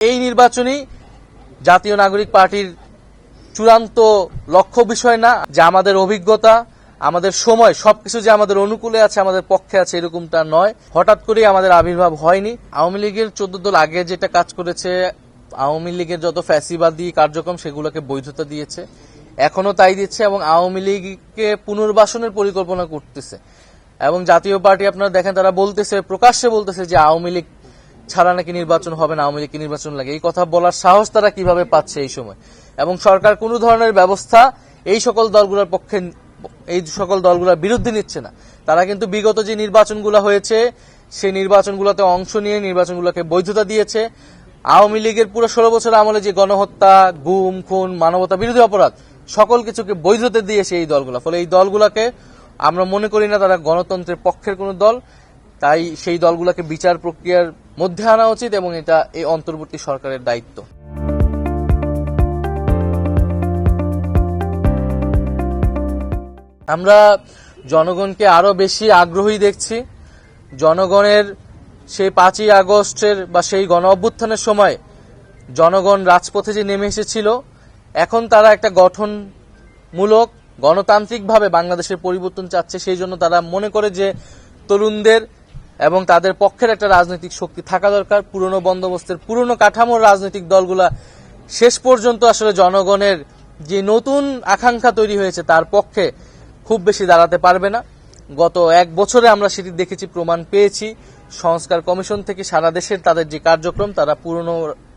এই নির্বাচনই জাতীয় নাগরিক পার্টির চূড়ান্ত লক্ষ্য বিষয় না, যে আমাদের অভিজ্ঞতা, আমাদের সময়, সবকিছু যে আমাদের অনুকূলে আছে, আমাদের পক্ষে আছে, এরকমটা নয়। হঠাৎ করেই আমাদের আবির্ভাব হয়নি। আওয়ামী লীগের চোদ্দ দল আগে যেটা কাজ করেছে, আওয়ামী লীগের যত ফ্যাসিবাদী কার্যক্রম, সেগুলোকে বৈধতা দিয়েছে। এখনও তাই দিচ্ছে এবং আওয়ামী লীগকে পুনর্বাসনের পরিকল্পনা করতেছে। এবং জাতীয় পার্টি আপনারা দেখেন, তারা বলতেছে, প্রকাশ্যে বলতেছে যে আওয়ামী লীগ ছাড়া নাকি নির্বাচন হবে না, আওয়ামী লীগকে নির্বাচন লাগে। এই কথা বলার সাহস তারা কীভাবে পাচ্ছে এই সময়? এবং সরকার কোনো ধরনের ব্যবস্থা এই সকল দলগুলোর পক্ষে এই সকল দলগুলোর বিরুদ্ধে নিচ্ছে না। তারা কিন্তু বিগত যে নির্বাচনগুলো হয়েছে, সেই নির্বাচনগুলোতে অংশ নিয়ে নির্বাচনগুলোকে বৈধতা দিয়েছে। আওয়ামী লীগের পুরো ষোলো বছর আমলে যে গণহত্যা, গুম, খুন, মানবতা বিরোধী অপরাধ, সকল কিছুকে বৈধতা দিয়েছে এই দলগুলো। ফলে এই দলগুলোকে আমরা মনে করি না তারা গণতন্ত্রের পক্ষের কোনো দল, তাই সেই দলগুলোকে বিচার প্রক্রিয়ার মধ্যে আনা উচিত এবং এটা এই অন্তর্বর্তী সরকারের দায়িত্ব। আমরা জনগণকে আরও বেশি আগ্রহী দেখছি। জনগণের সেই পাঁচই আগস্টের বা সেই গণ অভ্যুত্থানের সময় জনগণ রাজপথে যে নেমে এসেছিল, এখন তারা একটা গঠনমূলক, গণতান্ত্রিকভাবে বাংলাদেশের পরিবর্তন চাচ্ছে, সেই জন্য তারা মনে করে যে তরুণদের এবং তাদের পক্ষের একটা রাজনৈতিক শক্তি থাকা দরকার। পুরনো বন্দোবস্তের পুরনো কাঠামোর রাজনৈতিক দলগুলা শেষ পর্যন্ত আসলে জনগণের যে নতুন আকাঙ্ক্ষা তৈরি হয়েছে তার পক্ষে খুব বেশি দাঁড়াতে পারবে না। গত এক বছরে আমরা সেটি দেখেছি, প্রমাণ পেয়েছি। সংস্কার কমিশন থেকে সারা দেশের তাদের যে কার্যক্রম, তারা পুরনো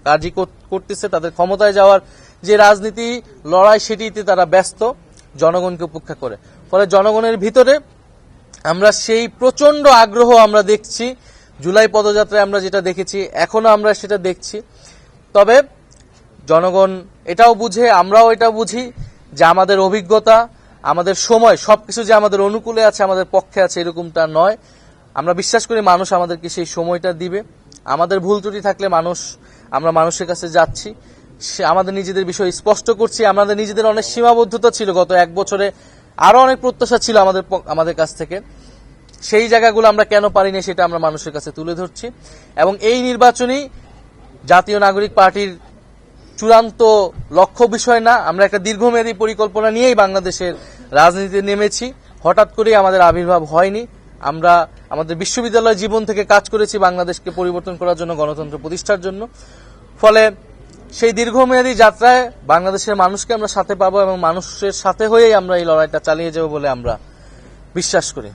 কাজই করতেছে, তাদের ক্ষমতায় যাওয়ার যে রাজনীতি, লড়াই সেটিতে তারা ব্যস্ত, জনগণকে উপেক্ষা করে। ফলে জনগণের ভিতরে আমরা সেই প্রচণ্ড আগ্রহ আমরা দেখছি। জুলাই পদযাত্রায় আমরা যেটা দেখেছি এখনও আমরা সেটা দেখছি। তবে জনগণ এটাও বুঝে, আমরাও এটা বুঝি যে আমাদের অভিজ্ঞতা, আমাদের সময়, সবকিছু যে আমাদের অনুকূলে আছে, আমাদের পক্ষে আছে, এরকমটা নয়। আমরা বিশ্বাস করি মানুষ আমাদেরকে সেই সময়টা দিবে। আমাদের ভুল ত্রুটি থাকলে মানুষ, আমরা মানুষের কাছে যাচ্ছি। আমাদের নিজেদের বিষয় স্পষ্ট করছি। আমাদের নিজেদের অনেক সীমাবদ্ধতা ছিল গত এক বছরে। আরও অনেক প্রত্যাশা ছিল আমাদের আমাদের কাছ থেকে। সেই জায়গাগুলো আমরা কেন পারিনি সেটা আমরা মানুষের কাছে তুলে ধরছি। এবং এই নির্বাচনই জাতীয় নাগরিক পার্টির চূড়ান্ত লক্ষ্য বিষয় না, আমরা একটা দীর্ঘমেয়াদী পরিকল্পনা নিয়েই বাংলাদেশের রাজনীতিতে নেমেছি। হঠাৎ করেই আমাদের আবির্ভাব হয়নি। আমরা আমাদের বিশ্ববিদ্যালয় জীবন থেকে কাজ করেছি বাংলাদেশকে পরিবর্তন করার জন্য গণতন্ত্র প্রতিষ্ঠার জন্য। ফলে সেই দীর্ঘমেয়াদী যাত্রায় বাংলাদেশের মানুষকে আমরা সাথে পাবো এবং মানুষের সাথে হয়েই আমরা এই লড়াইটা চালিয়ে যাব বলে আমরা বিশ্বাস করি।